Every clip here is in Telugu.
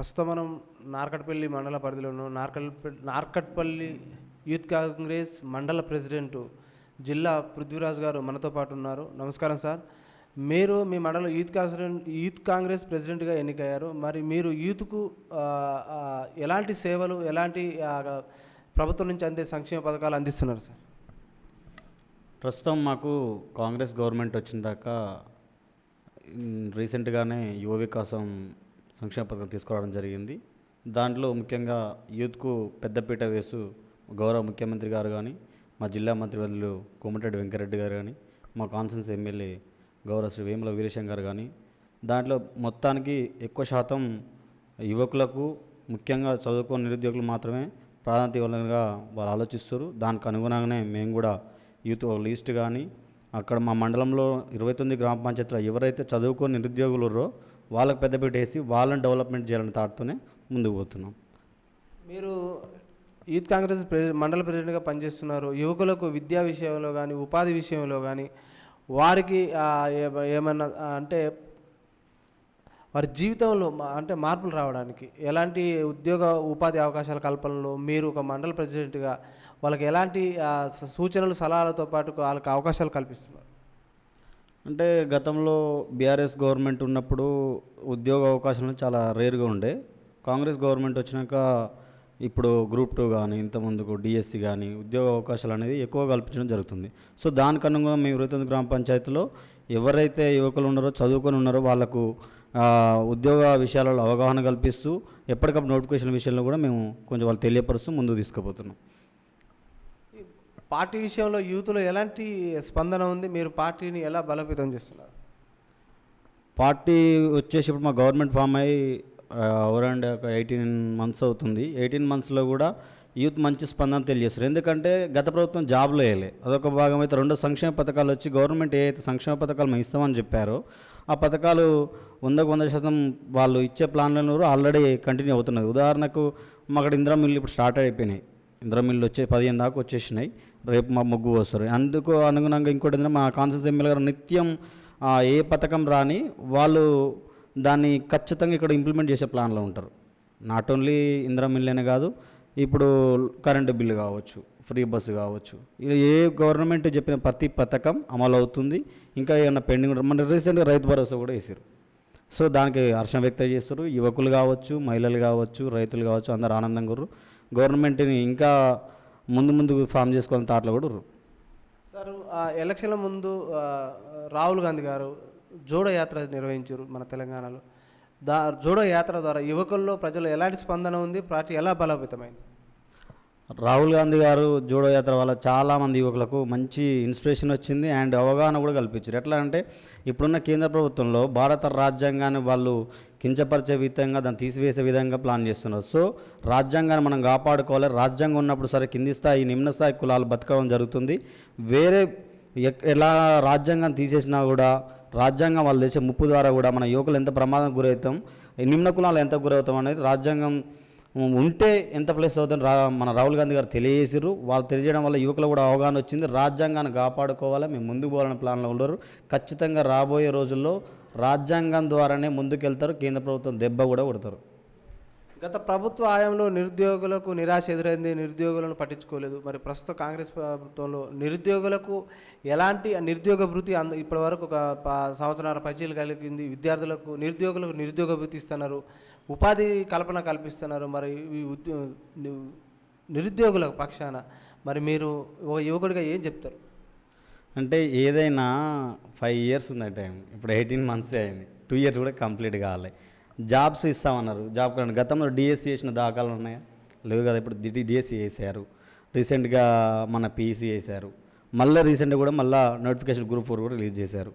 ప్రస్తుతం మనం నార్కట్పల్లి మండల పరిధిలోను నార్కట్పల్లి నార్కట్పల్లి యూత్ కాంగ్రెస్ మండల ప్రెసిడెంట్ జిల్లా పృథ్వీరాజ్ గారు మనతో పాటు ఉన్నారు. నమస్కారం సార్. మీరు మీ మండల యూత్ కాంగ్రెస్ యూత్ కాంగ్రెస్ ప్రెసిడెంట్గా ఎన్నికయ్యారు. మరి మీరు యూత్కు ఎలాంటి సేవలు ఎలాంటి ప్రభుత్వం నుంచి అందే సంక్షేమ పథకాలు అందిస్తున్నారు సార్? ప్రస్తుతం మాకు కాంగ్రెస్ గవర్నమెంట్ వచ్చిన దాకా రీసెంట్గానే యువ వికాసం సంక్షేమ పథకం తీసుకురావడం జరిగింది. దాంట్లో ముఖ్యంగా యూత్కు పెద్దపీట వేసు గౌరవ ముఖ్యమంత్రి గారు కానీ మా జిల్లా మంత్రివర్యులు కోమటిరెడ్డి వెంకరెడ్డి గారు కానీ మా కాన్సెన్స్ ఎమ్మెల్యే గౌరవ శ్రీ వేముల వీరేశం గారు కానీ దాంట్లో మొత్తానికి ఎక్కువ శాతం యువకులకు ముఖ్యంగా చదువుకున్న నిరుద్యోగులు మాత్రమే ప్రాధాన్యత ఇవ్వాలనిగా వాళ్ళు ఆలోచిస్తారు దానికి అనుగుణంగానే మేము కూడా యూత్ ఒక లిస్ట్ కానీ అక్కడ మా మండలంలో ఇరవై తొమ్మిది గ్రామ పంచాయతీలో ఎవరైతే చదువుకొని నిరుద్యోగులు ఉన్నారో వాళ్ళకి పెద్దపీట వేసి వాళ్ళని డెవలప్మెంట్ చేయాలని తాటుతోనే ముందుకు పోతున్నాం. మీరు యూత్ కాంగ్రెస్ ప్రె- మండల ప్రెసిడెంట్గా పనిచేస్తున్నారు. యువకులకు విద్యా విషయంలో కానీ ఉపాధి విషయంలో కానీ వారికి ఏ- ఏమన్నా అంటే వారి జీవితంలో అంటే మార్పులు రావడానికి ఎలాంటి ఉద్యోగ ఉపాధి అవకాశాల కల్పనలో మీరు ఒక మండల ప్రెసిడెంట్గా వాళ్ళకి ఎలాంటి సూచనలు సలహాలతో పాటు వాళ్ళకి అవకాశాలు కల్పిస్తున్నారు? అంటే గతంలో బీఆర్ఎస్ గవర్నమెంట్ ఉన్నప్పుడు ఉద్యోగ అవకాశాలు చాలా రేర్గా ఉండే. కాంగ్రెస్ గవర్నమెంట్ వచ్చినాక ఇప్పుడు గ్రూప్ టూ కానీ ఇంతకుముందుకు డిఎస్సి కానీ ఉద్యోగ అవకాశాలు అనేది ఎక్కువ కల్పించడం జరుగుతుంది. సో దానికి అనుగుణంగా మేము ఇరవై గ్రామ పంచాయతీలో ఎవరైతే యువకులు ఉన్నారో చదువుకొని ఉన్నారో వాళ్ళకు ఉద్యోగ విషయాలలో అవగాహన కల్పిస్తూ ఎప్పటికప్పుడు నోటిఫికేషన్ విషయంలో కూడా మేము కొంచెం వాళ్ళు తెలియపరుస్తూ ముందుకు తీసుకుపోతున్నాం. పార్టీ విషయంలో యూత్లో ఎలాంటి స్పందన ఉంది? మీరు పార్టీని ఎలా బలోపేతం చేస్తున్నారు? పార్టీ వచ్చేసి ఇప్పుడు మా గవర్నమెంట్ ఫామ్ అయ్యి ఓరండి ఒక ఎయిటీన్ మంత్స్ అవుతుంది. ఎయిటీన్ మంత్స్లో కూడా యూత్ మంచి స్పందన తెలియజేస్తారు ఎందుకంటే గత ప్రభుత్వం జాబ్లో వేయలే. అదొక భాగం అయితే రెండు సంక్షేమ పథకాలు వచ్చి గవర్నమెంట్ ఏ అయితే సంక్షేమ పథకాలు మేము ఇస్తామని చెప్పారో ఆ పథకాలు వందకు వంద శాతం వాళ్ళు ఇచ్చే ప్లాన్లను ఆల్రెడీ కంటిన్యూ అవుతున్నది. ఉదాహరణకు మా అక్కడ ఇందిరా మిల్లు ఇప్పుడు స్టార్ట్ అయిపోయినాయి. ఇంద్రమిల్లు వచ్చే పదిహేను దాకా వచ్చేసినాయి. రేపు మా ముగ్గు వస్తారు. అందుకు అనుగుణంగా ఇంకోటి ఏంటంటే మా కాన్సెన్స్ ఎమ్మెల్యే గారు నిత్యం ఏ పథకం రాని వాళ్ళు దాన్ని ఖచ్చితంగా ఇక్కడ ఇంప్లిమెంట్ చేసే ప్లాన్లో ఉంటారు. నాట్ ఓన్లీ ఇందిరా అనే కాదు ఇప్పుడు కరెంటు బిల్లు కావచ్చు ఫ్రీ బస్సు కావచ్చు ఇది ఏ గవర్నమెంట్ చెప్పిన ప్రతి పథకం అమలు అవుతుంది. ఇంకా ఏమైనా పెండింగ్ మన రీసెంట్గా రైతు భరోసా కూడా వేసారు సో దానికి హర్షం వ్యక్తం చేస్తారు యువకులు కావచ్చు మహిళలు కావచ్చు రైతులు కావచ్చు అందరు ఆనందంగా ఉర్రు. గవర్నమెంట్ని ఇంకా ముందు ముందుకు ఫామ్ చేసుకోవాలని తాటలో కూడా సార్ ఆ ఎలక్షన్ల ముందు రాహుల్ గాంధీ గారు జోడో యాత్ర నిర్వహించారు మన తెలంగాణలో. దా జోడో యాత్ర ద్వారా యువకుల్లో ప్రజలు ఎలాంటి స్పందన ఉంది? పార్టీ ఎలా బలోపేతమైంది? రాహుల్ గాంధీ గారు జోడో యాత్ర వల్ల చాలామంది యువకులకు మంచి ఇన్స్పిరేషన్ వచ్చింది అండ్ అవగాహన కూడా కల్పించారు. ఎట్లా అంటే ఇప్పుడున్న కేంద్ర ప్రభుత్వంలో భారత రాజ్యాంగాన్ని వాళ్ళు కించపరిచే విధంగా దాన్ని తీసివేసే విధంగా ప్లాన్ చేస్తున్నారు. సో రాజ్యాంగాన్ని మనం కాపాడుకోవాలి. రాజ్యాంగం ఉన్నప్పుడు సరే కింది స్థాయి నిమ్న స్థాయి కులాలు బతకడం జరుగుతుంది. వేరే ఎలా రాజ్యాంగం తీసేసినా కూడా రాజ్యాంగం వాళ్ళు తెచ్చే ముప్పు ద్వారా కూడా మన యువకులు ఎంత ప్రమాదం గురవుతాం ఈ నిమ్న కులాలు ఎంత గురవుతాం అనేది రాజ్యాంగం ఉంటే ఎంత ప్లేస్ అవుతుందని రా మన రాహుల్ గాంధీ గారు తెలియజేసారు వాళ్ళు తెలియజేయడం వల్ల యువకులు కూడా అవగాహన వచ్చింది. రాజ్యాంగాన్ని కాపాడుకోవాలి మేము ముందుకు పోవాలని ప్లాన్లో ఉన్నారు. ఖచ్చితంగా రాబోయే రోజుల్లో రాజ్యాంగం ద్వారానే ముందుకెళ్తారు కేంద్ర ప్రభుత్వం దెబ్బ కూడా కొడతారు. గత ప్రభుత్వ హయాంలో నిరుద్యోగులకు నిరాశ ఎదురైంది నిరుద్యోగులను పట్టించుకోలేదు. మరి ప్రస్తుత కాంగ్రెస్ ప్రభుత్వంలో నిరుద్యోగులకు ఎలాంటి నిరుద్యోగ భృతి అంద ఇప్పటి వరకు ఒక ప- సంవత్సరాల పరిచయం కలిగింది. విద్యార్థులకు నిరుద్యోగులకు నిరుద్యోగ భృతి ఇస్తున్నారు. ఉపాధి కల్పన కల్పిస్తున్నారు. మరి ఈ ఉద్యో నిరుద్యోగుల పక్షాన. మరి మీరు ఒక యువకుడిగా ఏం చెప్తారు? అంటే ఏదైనా ఫైవ్ ఇయర్స్ ఉంది టైం. ఇప్పుడు ఎయిటీన్ మంత్స్ అయింది. టూ ఇయర్స్ కూడా కంప్లీట్ కావాలి జాబ్స్ ఇస్తామన్నారు. జాబ్ కానీ గతంలో డిఎస్సి చేసిన దాఖలు ఉన్నాయా? లేవు కదా. ఇప్పుడు డిఎస్సి వేసారు రీసెంట్గా మన పీసీ వేసారు మళ్ళీ రీసెంట్గా కూడా మళ్ళీ నోటిఫికేషన్ గ్రూప్ ఫోర్ కూడా రిలీజ్ చేశారు.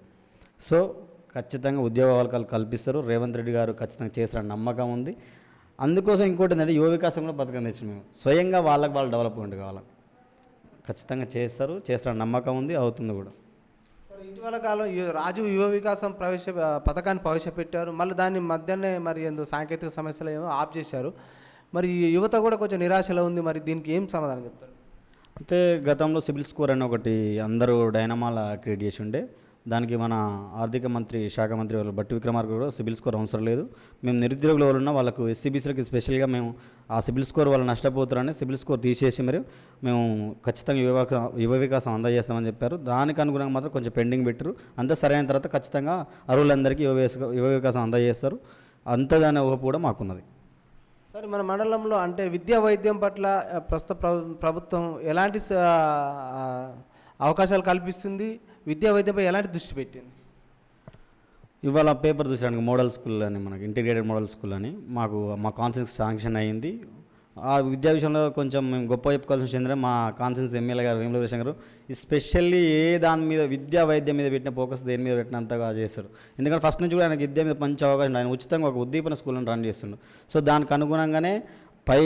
సో ఖచ్చితంగా ఉద్యోగ అవకాశాలు కల్పిస్తారు. రేవంత్ రెడ్డి గారు ఖచ్చితంగా చేస్తారని నమ్మకం ఉంది. అందుకోసం ఇంకోటి ఏంటంటే యువ వికాసం కూడా పథకం తెచ్చి మేము. స్వయంగా వాళ్ళకి వాళ్ళు డెవలప్మెంట్ కావాలి. ఖచ్చితంగా చేస్తారు చేస్తారని నమ్మకం ఉంది అవుతుంది కూడా. సార్ ఇటీవల కాలం రాజీవ్ యువ వికాసం ప్రవేశ పథకాన్ని ప్రవేశపెట్టారు. మళ్ళీ దాన్ని మధ్యాహ్నం మరి ఏందో సాంకేతిక సమస్యలు ఏమో ఆఫ్ చేశారు. మరి ఈ యువత కూడా కొంచెం నిరాశలో ఉంది మరి దీనికి ఏం సమాధానం చెప్తారు? అయితే గతంలో సిబిల్ స్కోర్ అని ఒకటి అందరూ డైనమాల క్రియేట్ చేసి ఉండే దానికి మన ఆర్థిక మంత్రి శాఖ మంత్రి వాళ్ళు బట్టి విక్రమార్క కూడా సిబిల్ స్కోర్ అవసరం లేదు. మేము నిరుద్యోగుల వాళ్ళు ఉన్న వాళ్ళకు ఎస్సీబీసీలకి స్పెషల్గా మేము ఆ సిబిల్ స్కోర్ వాళ్ళు నష్టపోతారని సిబిల్ స్కోర్ తీసేసి మరి మేము ఖచ్చితంగా యువ యువ వికాసం అందజేస్తామని చెప్పారు. దానికి అనుగుణంగా మాత్రం కొంచెం పెండింగ్ పెట్టారు అంతా సరైన తర్వాత ఖచ్చితంగా అరువులందరికీ యువ యువ వికాసం అందజేస్తారు. అంతదనే ఊహ కూడా మాకున్నది. సరే మన మండలంలో అంటే విద్యా వైద్యం పట్ల ప్రస్తుత ప్రభుత్వం ఎలాంటి అవకాశాలు కల్పిస్తుంది? విద్యా వైద్యంపై ఎలాంటి దృష్టి పెట్టింది? ఇవాళ పేపర్ చూసాను మోడల్ స్కూల్ అని మనకి ఇంటిగ్రేటెడ్ మోడల్ స్కూల్ అని మాకు మా కాన్సెన్స్ శాంక్షన్ అయ్యింది ఆ విద్యా విషయంలో కొంచెం మేము గొప్ప చెప్పుకోవాల్సిన విషయం ఏంటంటే మా కాన్సెన్స్ ఎమ్మెల్యే గారు వేముల వీరేశం గారు స్పెషల్లీ ఏ దాని మీద విద్యా వైద్యం మీద పెట్టిన ఫోకస్ దేని మీద పెట్టినంతగా చేస్తారు ఎందుకంటే ఫస్ట్ నుంచి కూడా ఆయనకి విద్య మీద మంచి అవకాశం ఆయన ఉచితంగా ఒక ఉద్దీపన స్కూల్ని రన్ చేస్తుండు. సో దానికి అనుగుణంగానే పై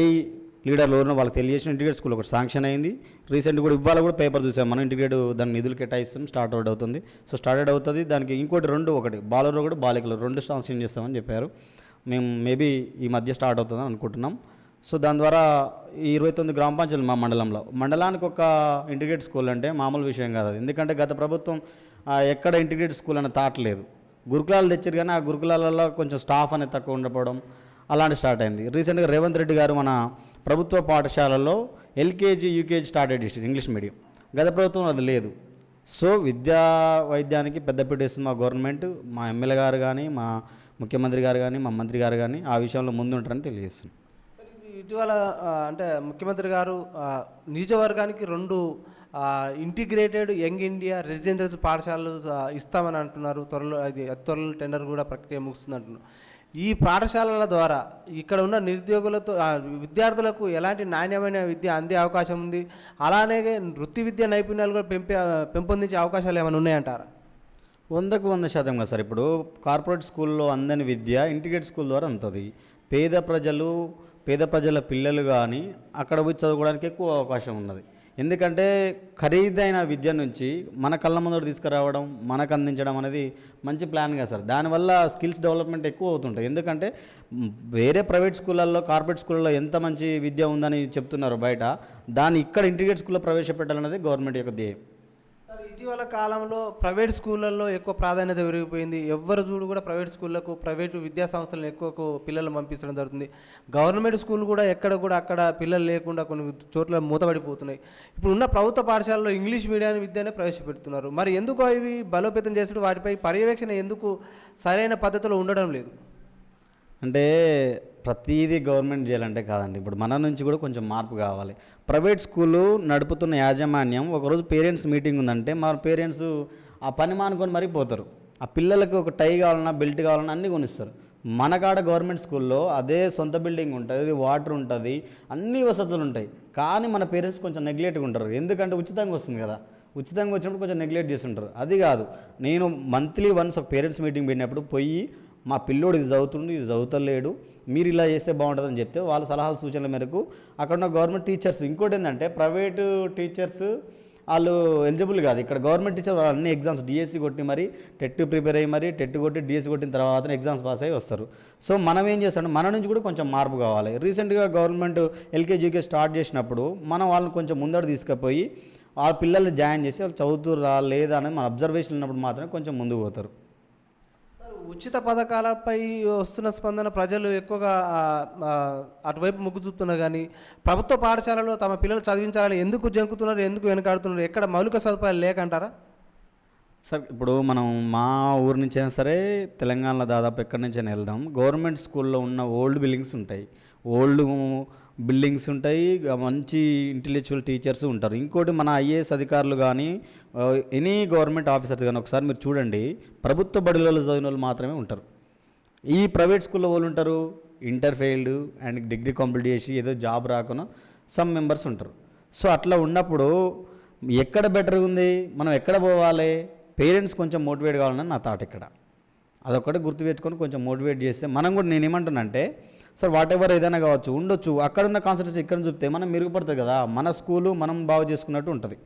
లీడర్లు ఎవరినో వాళ్ళకి తెలియజేసిన ఇంటిగ్రేట్ స్కూల్ ఒకటి శాంక్షన్ అయింది. రీసెంట్ కూడా ఇవాళ కూడా పేపర్ చూసాం. మనం ఇంటిగ్రేట్ దాని నిధులు కేటాయిస్తాం స్టార్ట్ అవుట్ అవుతుంది. సో స్టార్టెడ్ అవుతుంది. దానికి ఇంకోటి రెండు ఒకటి బాలరు ఒకటి బాలికలు రెండు శాంక్షన్ చేస్తామని చెప్పారు. మేము మేబీ ఈ మధ్య స్టార్ట్ అవుతుందని అనుకుంటున్నాం. సో దాని ద్వారా ఈ ఇరవై తొమ్మిది గ్రామ పంచాయతీలు మా మండలంలో. మండలానికి ఒక ఇంటిగ్రేట్ స్కూల్ అంటే మామూలు విషయం కాదు అది. ఎందుకంటే గత ప్రభుత్వం ఎక్కడ ఇంటిగ్రేట్ స్కూల్ అనే తాటలేదు గురుకులాలు తెచ్చారు కానీ ఆ గురుకులాలలో కొంచెం స్టాఫ్ అనేది తక్కువ ఉండకపోవడం అలాంటి స్టార్ట్ అయింది. రీసెంట్గా రేవంత్ రెడ్డి గారు మన ప్రభుత్వ పాఠశాలలో ఎల్కేజీ యూకేజీ స్టార్ట్ చేసింది ఇంగ్లీష్ మీడియం. గత ప్రభుత్వం అది లేదు. సో విద్యా వైద్యానికి పెద్దపీట వేస్తుంది మా గవర్నమెంట్ మా ఎమ్మెల్యే గారు కానీ మా ముఖ్యమంత్రి గారు కానీ మా మంత్రి గారు కానీ ఆ విషయంలో ముందుంటారని తెలియజేస్తుంది ఇటీవల అంటే ముఖ్యమంత్రి గారు నియోజకవర్గానికి రెండు ఇంటిగ్రేటెడ్ యంగ్ ఇండియా రెసిడెన్షియల్ పాఠశాలలు ఇస్తామని అంటున్నారు. త్వరలో అది త్వరలో టెండర్ కూడా ప్రక్రియ ముగుస్తుంది అంటున్నారు. ఈ పాఠశాలల ద్వారా ఇక్కడ ఉన్న నిరుద్యోగులతో విద్యార్థులకు ఎలాంటి నాణ్యమైన విద్య అందే అవకాశం ఉంది? అలానే వృత్తి విద్య నైపుణ్యాలు కూడా పెంపే పెంపొందించే అవకాశాలు ఏమైనా ఉన్నాయంటారా? వందకు వంద శాతం కదా సార్. ఇప్పుడు కార్పొరేట్ స్కూల్లో అందని విద్య ఇంటిగ్రేట్ స్కూల్ ద్వారా అందుతుంది. పేద ప్రజలు పేద ప్రజల పిల్లలు కానీ అక్కడ పోయి చదువుకోవడానికి ఎక్కువ అవకాశం ఉన్నది. ఎందుకంటే ఖరీదైన విద్య నుంచి మన కళ్ళ ముందర తీసుకురావడం మనకు అందించడం అనేది మంచి ప్లాన్ కదా సార్. దానివల్ల స్కిల్స్ డెవలప్మెంట్ ఎక్కువ అవుతుంటాయి. ఎందుకంటే వేరే ప్రైవేట్ స్కూళ్ళల్లో కార్పొరేట్ స్కూళ్ళలో ఎంత మంచి విద్య ఉందని చెప్తున్నారు బయట దాన్ని ఇక్కడ ఇంటిగ్రేట్ స్కూల్లో ప్రవేశపెట్టాలన్నది గవర్నమెంట్ యొక్క ధ్యేయం. ఇటీవల కాలంలో ప్రైవేట్ స్కూళ్ళల్లో ఎక్కువ ప్రాధాన్యత పెరిగిపోయింది. ఎవ్వరు చూడు కూడా ప్రైవేట్ స్కూళ్ళకు ప్రైవేటు విద్యా సంస్థలను ఎక్కువ పిల్లలు పంపించడం జరుగుతుంది. గవర్నమెంట్ స్కూల్ కూడా ఎక్కడ కూడా అక్కడ పిల్లలు లేకుండా కొన్ని చోట్ల మూతపడిపోతున్నాయి. ఇప్పుడు ఉన్న ప్రభుత్వ పాఠశాలలో ఇంగ్లీష్ మీడియం విద్యనే ప్రవేశపెడుతున్నారు. మరి ఎందుకు అవి బలోపేతం చేసుడు వాటిపై పర్యవేక్షణ ఎందుకు సరైన పద్ధతిలో ఉండడం లేదు? అంటే ప్రతిదీ గవర్నమెంట్ చేయాలంటే కాదండి. ఇప్పుడు మన నుంచి కూడా కొంచెం మార్పు కావాలి. ప్రైవేట్ స్కూలు నడుపుతున్న యాజమాన్యం ఒకరోజు పేరెంట్స్ మీటింగ్ ఉందంటే మా పేరెంట్స్ ఆ పని మానుకొని మరీ పోతారు. ఆ పిల్లలకు ఒక టై కావాలన్నా బెల్ట్ కావాలన్నా అన్నీ కొనిస్తారు. మన కాడ గవర్నమెంట్ స్కూల్లో అదే సొంత బిల్డింగ్ ఉంటుంది వాటర్ ఉంటుంది అన్ని వసతులు ఉంటాయి. కానీ మన పేరెంట్స్ కొంచెం నెగ్లెక్ట్గా ఉంటారు. ఎందుకంటే ఉచితంగా వస్తుంది కదా. ఉచితంగా వచ్చినప్పుడు కొంచెం నెగ్లెక్ట్ చేస్తుంటారు. అది కాదు. నేను మంత్లీ వన్స్ ఒక పేరెంట్స్ మీటింగ్ పెట్టినప్పుడు పోయి మా పిల్లోడు ఇది చదువుతుండు ఇది చదువుతలేడు మీరు ఇలా చేస్తే బాగుంటుందని చెప్తే వాళ్ళ సలహాల సూచనల మేరకు అక్కడ ఉన్న గవర్నమెంట్ టీచర్స్ ఇంకోటి ఏంటంటే ప్రైవేటు టీచర్స్ వాళ్ళు ఎలిజిబుల్ కాదు. ఇక్కడ గవర్నమెంట్ టీచర్ వాళ్ళు అన్ని ఎగ్జామ్స్ డిఎస్సి కొట్టి మరి టెట్ ప్రిపేర్ అయ్యి మరి టెట్ కొట్టి డిఎస్సి కొట్టిన తర్వాత ఎగ్జామ్స్ పాస్ అయ్యి వస్తారు. సో మనం ఏం చేస్తాం మన నుంచి కూడా కొంచెం మార్పు కావాలి. రీసెంట్గా గవర్నమెంట్ ఎల్కేజీ యూకే స్టార్ట్ చేసినప్పుడు మనం వాళ్ళని కొంచెం ముందడు తీసుకుపోయి ఆ పిల్లల్ని జాయిన్ చేసి వాళ్ళు చదువుతురా లేదా అనేది మన అబ్జర్వేషన్ ఉన్నప్పుడు మాత్రమే కొంచెం ముందుకు పోతారు. ఉచిత పథకాలపై వస్తున్న స్పందన ప్రజలు ఎక్కువగా అటువైపు మొగ్గు చూపుతున్నారు కానీ ప్రభుత్వ పాఠశాలలో తమ పిల్లలు చదివించాలని ఎందుకు జంకుతున్నారు ఎందుకు వెనకాడుతున్నారు ఎక్కడ మౌలిక సదుపాయాలు లేకంటారా? సార్ ఇప్పుడు మనం మా ఊరి నుంచి అయినా సరే తెలంగాణలో దాదాపు ఎక్కడి నుంచి అయినా వెళ్దాం. గవర్నమెంట్ స్కూల్లో ఉన్న ఓల్డ్ బిల్డింగ్స్ ఉంటాయి. ఓల్డ్ బిల్డింగ్స్ ఉంటాయి మంచి ఇంటెలెక్చువల్ టీచర్స్ ఉంటారు. ఇంకోటి మన ఐఏఎస్ అధికారులు కానీ ఎనీ గవర్నమెంట్ ఆఫీసర్స్ కానీ ఒకసారి మీరు చూడండి ప్రభుత్వ బడులలో చదివిన వాళ్ళు మాత్రమే ఉంటారు. ఈ ప్రైవేట్ స్కూల్లో వాళ్ళు ఉంటారు inter failed and degree complete చేసి ఏదో జాబ్ రాకుండా సమ్ మెంబర్స్ ఉంటారు. సో అట్లా ఉన్నప్పుడు ఎక్కడ బెటర్ ఉంది మనం ఎక్కడ పోవాలి పేరెంట్స్ కొంచెం మోటివేట్ కావాలని నా థాట్ ఇక్కడ. అదొక్కటి గుర్తుపెట్టుకొని కొంచెం మోటివేట్ చేస్తే మనం కూడా నేను ఏమంటున్నానంటే సార్ వాట్ ఎవర్ ఏదైనా కావచ్చు ఉండొచ్చు. అక్కడ ఉన్న ఇక్కడ చూపితే మనం మెరుగుపడుతుంది కదా. మన స్కూలు మనం బాగు చేసుకున్నట్టు ఉంటుంది.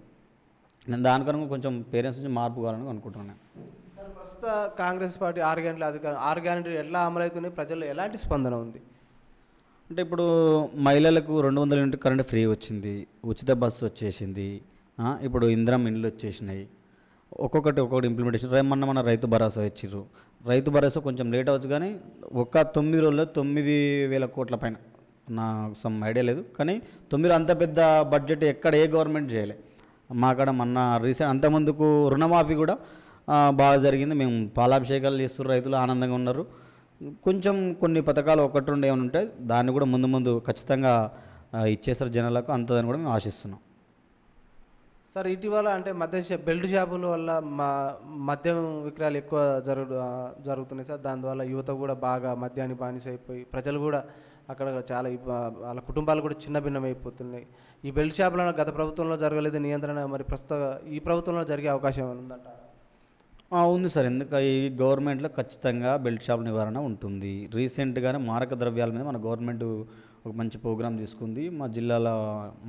నేను దానికన్నా కొంచెం పేరెంట్స్ నుంచి మార్పు కావాలని అనుకుంటున్నాను ప్రస్తుత కాంగ్రెస్ పార్టీ ఆరు గంటల అధికారం ఆరు గ్యారెంటీ ఎట్లా అమలవుతున్నాయి ప్రజల్లో ఎలాంటి స్పందన ఉంది? అంటే ఇప్పుడు మహిళలకు రెండు వందల యూనిట్ కరెంట్ ఫ్రీ వచ్చింది ఉచిత బస్సు వచ్చేసింది ఇప్పుడు ఇందిరం ఇండ్లు వచ్చేసినాయి. ఒక్కొక్కటి ఒక్కొక్కటి ఇంప్లిమెంటేషన్ మొన్న మన రైతు భరోసా ఇచ్చిర్రు. రైతు భరోసా కొంచెం లేట్ అవ్వచ్చు కానీ ఒక తొమ్మిది రోజుల్లో తొమ్మిది వేల కోట్ల పైన. నా సమ్ ఐడియా లేదు. కానీ తొమ్మిది అంత పెద్ద బడ్జెట్ ఎక్కడ ఏ గవర్నమెంట్ చేయలే. మా కాడ మొన్న రీసెంట్ అంతకుముందుకు రుణమాఫీ కూడా బాగా జరిగింది. మేము పాలాభిషేకాలు చేస్తున్నారు రైతులు ఆనందంగా ఉన్నారు. కొంచెం కొన్ని పథకాలు ఒకటి రెండు ఏమైనా ఉంటే దాన్ని కూడా ముందు ముందు ఖచ్చితంగా ఇచ్చేస్తారు జనాలకు అంతదని కూడా మేము ఆశిస్తున్నాం. సార్ ఇటీవల అంటే మద్య బెల్ట్ షాపుల వల్ల మా మద్యం విక్రయాలు ఎక్కువ జరుగు జరుగుతున్నాయి సార్. దానివల్ల యువత కూడా బాగా మద్యాన్ని బానిస అయిపోయి ప్రజలు కూడా అక్కడ చాలా వాళ్ళ కుటుంబాలు కూడా చిన్న భిన్నమైపోతున్నాయి. ఈ బెల్ట్ షాపులను గత ప్రభుత్వంలో జరగలేదు నియంత్రణ మరి ప్రస్తుత ఈ ప్రభుత్వంలో జరిగే అవకాశం ఉందంట ఉంది సార్. ఎందుకు ఈ గవర్నమెంట్లో ఖచ్చితంగా బెల్ట్ షాప్ నివారణ ఉంటుంది. రీసెంట్గానే మారక ద్రవ్యాల మీద మన గవర్నమెంట్ ఒక మంచి ప్రోగ్రాం తీసుకుంది. మా జిల్లాల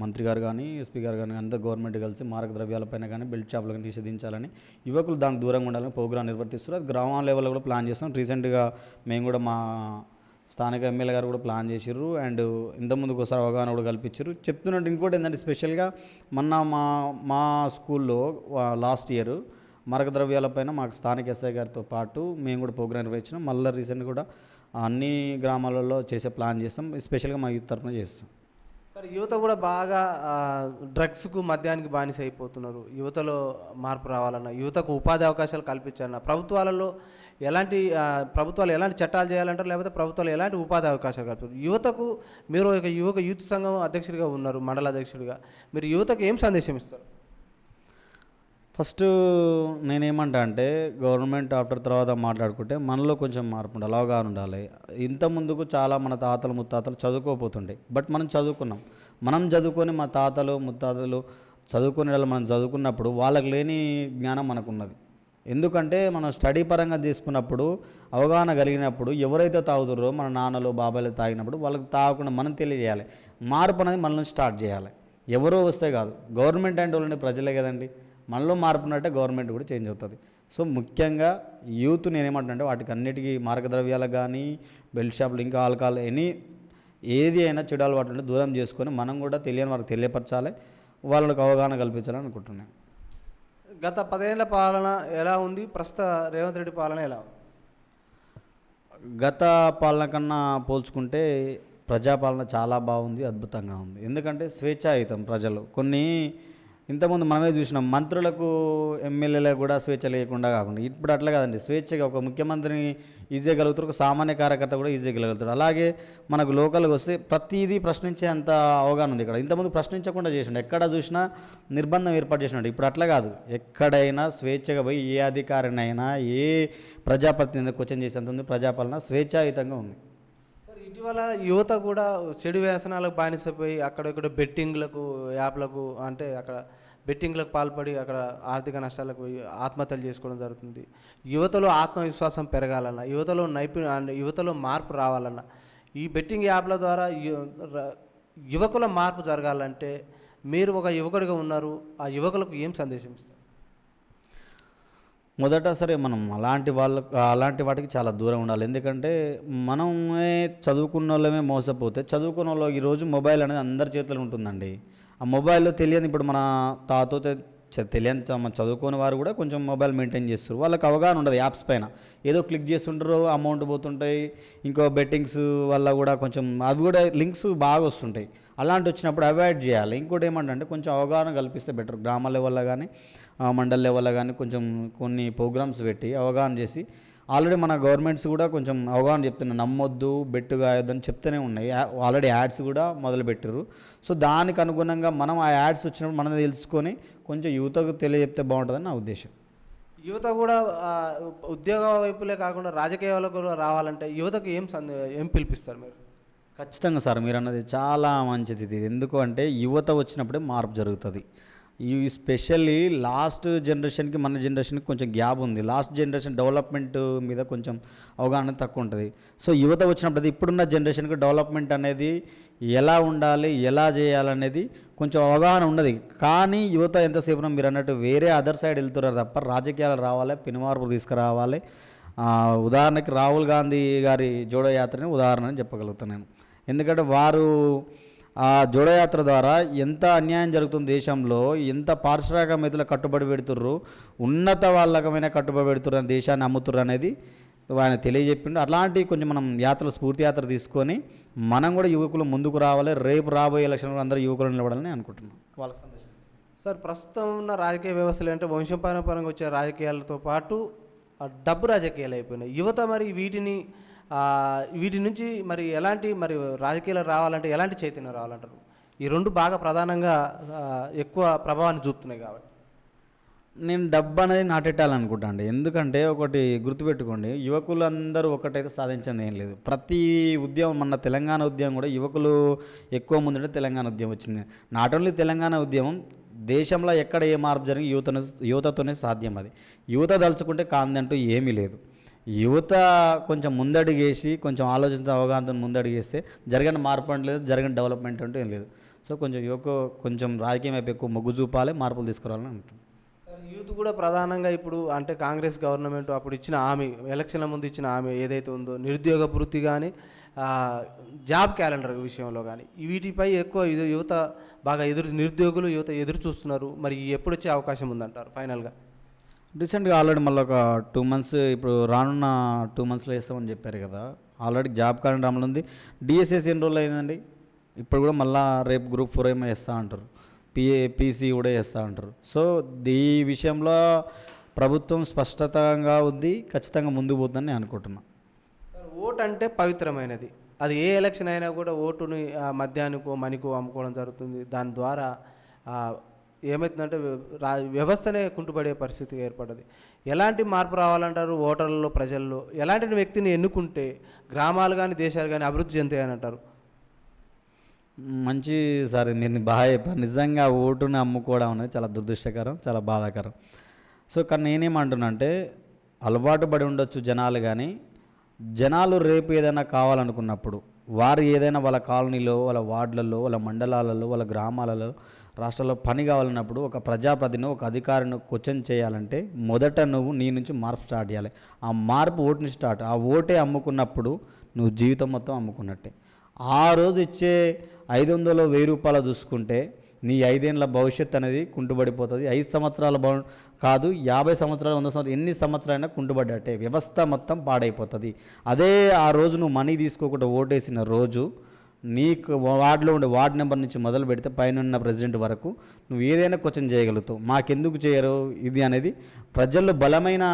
మంత్రి గారు కానీ ఎస్పీ గారు కానీ అందరు గవర్నమెంట్ కలిసి మారక ద్రవ్యాలపైన కానీ బెల్ట్ షాపులను నిషేధించాలని యువకులు దానికి దూరంగా ఉండాలని ప్రోగ్రాం నిర్వర్తిస్తారు అది గ్రామ లెవెల్లో కూడా ప్లాన్ చేస్తాం రీసెంట్గా మేము కూడా మా స్థానిక ఎమ్మెల్యే గారు కూడా ప్లాన్ చేసిర్రు. అండ్ ఇంతకుముందుకు ఒకసారి అవగాహన కూడా కల్పించారు చెప్తున్నట్టు ఇంకోటి ఏంటంటే స్పెషల్గా మొన్న మా మా స్కూల్లో లాస్ట్ ఇయర్ మరక ద్రవ్యాలపైన మాకు స్థానిక ఎస్ఐ గారితో పాటు మేము కూడా ప్రోగ్రాం నిర్వహించినాం. మళ్ళీ రీసెంట్ కూడా అన్ని గ్రామాలలో చేసే ప్లాన్ చేస్తాం స్పెషల్గా మా యూత్ తరఫున చేస్తాం. సార్ యువత కూడా బాగా డ్రగ్స్కు మద్యానికి బానిస అయిపోతున్నారు యువతలో మార్పు రావాలన్న యువతకు ఉపాధి అవకాశాలు కల్పించాలన్న ప్రభుత్వాలలో ఎలాంటి ప్రభుత్వాలు ఎలాంటి చట్టాలు చేయాలంటారు? లేకపోతే ప్రభుత్వాలు ఎలాంటి ఉపాధి అవకాశాలు కల్పిస్తారు? యువతకు మీరు ఒక యువక యూత్ సంఘం అధ్యక్షుడిగా ఉన్నారు మండల అధ్యక్షుడిగా. మీరు యువతకు ఏం సందేశం ఇస్తారు? ఫస్ట్ నేనేమంటా అంటే గవర్నమెంట్ ఆఫ్టర్ తర్వాత మాట్లాడుకుంటే మనలో కొంచెం మార్పు ఉండాలి అవగాహన ఉండాలి. ఇంత ముందుకు చాలా మన తాతలు ముత్తాతలు చదువుకోపోతుండే. బట్ మనం చదువుకున్నాం. మనం చదువుకొని మా తాతలు ముత్తాతలు చదువుకునే వాళ్ళు మనం చదువుకున్నప్పుడు వాళ్ళకి లేని జ్ఞానం మనకున్నది. ఎందుకంటే మనం స్టడీ పరంగా తీసుకున్నప్పుడు అవగాహన కలిగినప్పుడు ఎవరైతే తాగుతారో మన నాన్నలు బాబాయిలు తాగినప్పుడు వాళ్ళకి తాగకుండా మనం తెలియజేయాలి. మార్పు అనేది మనల్ని స్టార్ట్ చేయాలి. ఎవరో వస్తే కాదు. గవర్నమెంట్ అంటే వాళ్ళని ప్రజలే కదండి. మనలో మార్పు ఉన్నట్టే గవర్నమెంట్ కూడా చేంజ్ అవుతుంది. సో ముఖ్యంగా యూత్ నేనేమంటున్నా వాటికి అన్నిటికీ మార్గద్రవ్యాలకు కానీ బెల్ట్ షాపులు ఇంకా ఆల్కహాల్ ఎనీ ఏది అయినా చెడు అలవాట్లు ఉంటే దూరం చేసుకొని మనం కూడా తెలియని వారికి తెలియపరచాలి వాళ్ళకి అవగాహన కల్పించాలని అనుకుంటున్నాను గత పదేళ్ళ పాలన ఎలా ఉంది? ప్రస్తుత రేవంత్ రెడ్డి పాలన ఎలా ఉంది? గత పాలన కన్నా పోల్చుకుంటే ప్రజాపాలన చాలా బాగుంది అద్భుతంగా ఉంది. ఎందుకంటే స్వేచ్ఛాయుతం ప్రజలు. కొన్ని ఇంతకుముందు మనమే చూసినాం మంత్రులకు ఎమ్మెల్యేలకు కూడా స్వేచ్ఛ లేకుండా కాకుండా. ఇప్పుడు అట్లా కాదండి. స్వేచ్ఛగా ఒక ముఖ్యమంత్రిని ఈజీగా గలుగుతారు ఒక సామాన్య కార్యకర్త కూడా ఈజీగా గలుగుతారు అలాగే మనకు లోకల్గా వస్తే ప్రతిదీ ప్రశ్నించే అంత అవగాహన ఉంది ఇక్కడ. ఇంతకుముందు ప్రశ్నించకుండా చేసిండు. ఎక్కడ చూసినా నిర్బంధం ఏర్పాటు చేసినాడు ఇప్పుడు అట్లా కాదు. ఎక్కడైనా స్వేచ్ఛగా పోయి ఏ అధికారినైనా ఏ ప్రజాప్రతినిధి క్వశ్చన్ చేసేంత ఉంది. ప్రజాపాలన స్వేచ్ఛాయుతంగా ఉంది. ఇటీవల యువత కూడా చెడు వ్యసనాలకు బానిసపోయి అక్కడక్కడ బెట్టింగ్లకు యాప్లకు అంటే అక్కడ బెట్టింగ్లకు పాల్పడి అక్కడ ఆర్థిక నష్టాలకు పోయి ఆత్మహత్యలు చేసుకోవడం జరుగుతుంది. యువతలో ఆత్మవిశ్వాసం పెరగాలన్న యువతలో నైపుణ్య అంటే యువతలో మార్పు రావాలన్న ఈ బెట్టింగ్ యాప్ల ద్వారా యువకుల మార్పు జరగాలంటే మీరు ఒక యువకుడిగా ఉన్నారు ఆ యువకులకు ఏం సందేశం ఇస్తారు? మొదట సరే మనం అలాంటి వాళ్ళకు అలాంటి వాటికి చాలా దూరం ఉండాలి. ఎందుకంటే మనమే చదువుకున్న వాళ్ళమే మోసపోతే చదువుకున్న వాళ్ళు ఈరోజు మొబైల్ అనేది అందరి చేతిలో ఉంటుందండి. ఆ మొబైల్లో తెలియని ఇప్పుడు మన తాతో తెలియని చదువుకోని వారు కూడా కొంచెం మొబైల్ మెయింటైన్ చేస్తారు వాళ్ళకి అవగాహన ఉండదు యాప్స్ పైన. ఏదో క్లిక్ చేస్తుంటారు అమౌంట్ పోతుంటాయి ఇంకో బెట్టింగ్స్ వల్ల కూడా కొంచెం అవి కూడా లింక్స్ బాగా వస్తుంటాయి. అలాంటి వచ్చినప్పుడు అవాయిడ్ చేయాలి. ఇంకోటి ఏమంటే కొంచెం అవగాహన కల్పిస్తే బెటర్. గ్రామ లెవెల్లో కానీ మండల్ లెవెల్లో కానీ కొంచెం కొన్ని ప్రోగ్రామ్స్ పెట్టి అవగాహన చేసి ఆల్రెడీ మన గవర్నమెంట్స్ కూడా కొంచెం అవగాహన చెప్తున్నాయి నమ్మొద్దు బెట్టు కాయొద్దని చెప్తూనే ఉన్నాయి. ఆల్రెడీ యాడ్స్ కూడా మొదలు పెట్టారు సో దానికి అనుగుణంగా మనం ఆ యాడ్స్ వచ్చినప్పుడు మనం తెలుసుకొని కొంచెం యువతకు తెలియజెప్తే బాగుంటుందని నా ఉద్దేశం. యువత కూడా ఉద్యోగ వైపులే కాకుండా రాజకీయాలకు కూడా రావాలంటే యువతకు ఏం సందే ఏం పిలిపిస్తారు మీరు? ఖచ్చితంగా సార్ మీరు అన్నది చాలా మంచిది. ఇది ఎందుకు అంటే యువత వచ్చినప్పుడే మార్పు జరుగుతుంది. ఈ స్పెషల్లీ లాస్ట్ జనరేషన్కి మన జనరేషన్కి కొంచెం గ్యాప్ ఉంది. లాస్ట్ జనరేషన్ డెవలప్మెంట్ మీద కొంచెం అవగాహన తక్కువ ఉంటుంది. సో యువత వచ్చినప్పుడు ఇప్పుడున్న జనరేషన్కి డెవలప్మెంట్ అనేది ఎలా ఉండాలి ఎలా చేయాలనేది కొంచెం అవగాహన ఉన్నది. కానీ యువత ఎంతసేపు మీరు అన్నట్టు వేరే అదర్ సైడ్ వెళ్తున్నారు తప్ప రాజకీయాలు రావాలి పినిమార్పు తీసుకురావాలి. ఉదాహరణకి రాహుల్ గాంధీ గారి జోడో యాత్రని ఉదాహరణ అని చెప్పగలుగుతాను నేను. ఎందుకంటే వారు ఆ జోడయాత్ర ద్వారా ఎంత అన్యాయం జరుగుతుంది దేశంలో ఎంత పారిశ్రామికవేత్తలు కట్టుబడి పెడుతుర్రు ఉన్నత వాళ్ళకమైన కట్టుబడి పెడుతుర్రు అని దేశాన్ని అమ్ముతుర్రు అనేది ఆయన తెలియజెప్పిండు. అట్లాంటి కొంచెం మనం యాత్రలు స్ఫూర్తి యాత్ర తీసుకొని మనం కూడా యువకులు ముందుకు రావాలి. రేపు రాబోయే ఎలక్షన్లో అందరూ యువకులు నిలబడాలని అనుకుంటున్నాం. వాళ్ళ సందేశం. సార్ ప్రస్తుతం ఉన్న రాజకీయ వ్యవస్థలు అంటే వంశపారంపరంగా వచ్చే రాజకీయాలతో పాటు ఆ, డబ్బు రాజకీయాలు అయిపోయినాయి. యువత మరి వీటిని వీటి నుంచి మరి ఎలాంటి మరి రాజకీయాలు రావాలంటే ఎలాంటి చైతన్యం రావాలంటారు? ఈ రెండు బాగా ప్రధానంగా ఎక్కువ ప్రభావాన్ని చూపుతున్నాయి కాబట్టి. నేను డబ్బు అనేది నాటెట్టాలనుకుంటా అండి. ఎందుకంటే ఒకటి గుర్తుపెట్టుకోండి యువకులు అందరూ ఒకటైతే సాధించింది ఏం లేదు. ప్రతి ఉద్యమం మన తెలంగాణ ఉద్యమం కూడా యువకులు ఎక్కువ ముందుంటే తెలంగాణ ఉద్యమం వచ్చింది. నాట్ ఓన్లీ తెలంగాణ ఉద్యమం దేశంలో ఎక్కడ ఏ మార్పు జరిగి యువతను యువతతోనే సాధ్యం అది. యువత దలుచుకుంటే కాందంటూ ఏమీ లేదు. యువత కొంచెం ముందడుగేసి కొంచెం ఆలోచనతో అవగాహనతో ముందడుగేస్తే జరగని మార్పు అంటే లేదు జరగని డెవలప్మెంట్ అంటూ ఏం లేదు. సో కొంచెం యువకు కొంచెం రాజకీయం వైపు ఎక్కువ మొగ్గు చూపాలి మార్పులు తీసుకురావాలని అంటున్నాను యూత్ కూడా ప్రధానంగా ఇప్పుడు అంటే కాంగ్రెస్ గవర్నమెంట్ అప్పుడు ఇచ్చిన హామీ ఎలక్షన్ల ముందు ఇచ్చిన హామీ ఏదైతే ఉందో నిరుద్యోగ వృత్తి కానీ జాబ్ క్యాలెండర్ విషయంలో కానీ వీటిపై ఎక్కువ యువత బాగా ఎదురు నిరుద్యోగులు యువత ఎదురు చూస్తున్నారు. మరి ఎప్పుడు వచ్చే అవకాశం ఉందంటారు ఫైనల్గా? రీసెంట్గా ఆల్రెడీ మళ్ళీ ఒక టూ మంత్స్ ఇప్పుడు రానున్న టూ మంత్స్లో వేస్తామని చెప్పారు కదా. ఆల్రెడీ జాబ్ కార్డు అమలు ఉంది. డిఎస్ఎస్ ఎన్ని రోజులు అయిందండి? ఇప్పుడు కూడా మళ్ళీ రేపు గ్రూప్ ఫోర్ ఏమో వేస్తూ అంటారు. పిఏ పీసీ కూడా వేస్తూ అంటారు. సో ఈ విషయంలో ప్రభుత్వం స్పష్టతంగా ఉంది. ఖచ్చితంగా ముందుకు పోతుందని నేను అనుకుంటున్నాను ఓటు ఓట్ అంటే పవిత్రమైనది. అది ఏ ఎలక్షన్ అయినా కూడా ఓటుని మద్యానికో మనికో అమ్ముకోవడం జరుగుతుంది. దాని ద్వారా ఏమవుతుందంటే రా వ్యవస్థనే కుంటుపడే పరిస్థితి ఏర్పడ్డది. ఎలాంటి మార్పు రావాలంటారు ఓటర్లలో ప్రజల్లో ఎలాంటి వ్యక్తిని ఎన్నుకుంటే గ్రామాలు కానీ దేశాలు కానీ అభివృద్ధి చెందాయని అంటారు? మంచి సార్ మీరు బాగా చెప్పారు నిజంగా ఓటుని అమ్ముకోవడం అనేది చాలా దురదృష్టకరం చాలా బాధాకరం. సో కానీ నేనేమంటున్నా అంటే అలవాటు పడి ఉండొచ్చు జనాలు కానీ జనాలు రేపు ఏదైనా కావాలనుకున్నప్పుడు వారు ఏదైనా వాళ్ళ కాలనీలో వాళ్ళ వార్డులలో వాళ్ళ మండలాలలో వాళ్ళ గ్రామాలలో రాష్ట్రంలో పని కావాలన్నప్పుడు ఒక ప్రజాప్రతిని ఒక అధికారిని క్వశ్చన్ చేయాలంటే మొదట నువ్వు నీ నుంచి మార్పు స్టార్ట్ చేయాలి. ఆ మార్పు ఓటుని స్టార్ట్ ఆ ఓటే అమ్ముకున్నప్పుడు నువ్వు జీవితం మొత్తం అమ్ముకున్నట్టే. ఆ రోజు ఇచ్చే ఐదు వందలు వెయ్యి రూపాయలు చూసుకుంటే నీ ఐదేళ్ళ భవిష్యత్ అనేది కుంటుబడిపోతుంది. ఐదు సంవత్సరాల భవ కాదు యాభై సంవత్సరాలు వంద సంవత్సరాలు ఎన్ని సంవత్సరాలైనా కుంటుబడ్డట్టే. వ్యవస్థ మొత్తం పాడైపోతుంది. అదే ఆ రోజు నువ్వు మనీ తీసుకోకుండా ఓటేసిన రోజు నీకు వార్డులో ఉండే వార్డు నెంబర్ నుంచి మొదలు పెడితే పైన ఉన్న ప్రెసిడెంట్ వరకు నువ్వు ఏదైనా క్వశ్చన్ చేయగలుగుతావు. మాకెందుకు చేయరు ఇది అనేది ప్రజల్లో బలమైన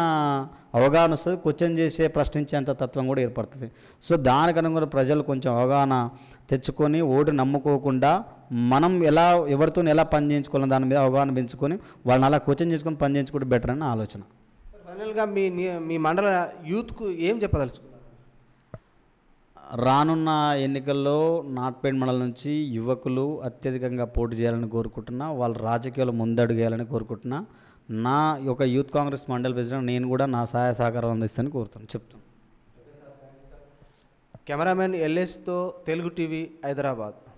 అవగాహన వస్తుంది. క్వశ్చన్ చేసే ప్రశ్నించేంత తత్వం కూడా ఏర్పడుతుంది. సో దానికి అనుగుణ ప్రజలు కొంచెం అవగాహన తెచ్చుకొని ఓటు నమ్ముకోకుండా మనం ఎలా ఎవరితో ఎలా పని చేయించుకోవాలి దాని మీద అవగాహన పెంచుకొని వాళ్ళని అలా క్వశ్చన్ చేసుకొని పని చేయించుకుంటే బెటర్ అని ఆలోచన. ఫైనల్గా మీ మీ మండల యూత్కు ఏం చెప్పదలుచుకో రానున్న ఎన్నికల్లో నాట్పేట్ మండలం నుంచి యువకులు అత్యధికంగా పోటీ చేయాలని కోరుకుంటున్నా వాళ్ళ రాజకీయాలు ముందడుగేయాలని కోరుకుంటున్నా నా యొక్క యూత్ కాంగ్రెస్ మండల ప్రెసిడెంట్ నేను కూడా నా సహాయ సహకారం అందిస్తాను కోరుతాను చెప్తాను. కెమెరామెన్ ఎల్ఎస్తో తెలుగు టీవీ హైదరాబాద్.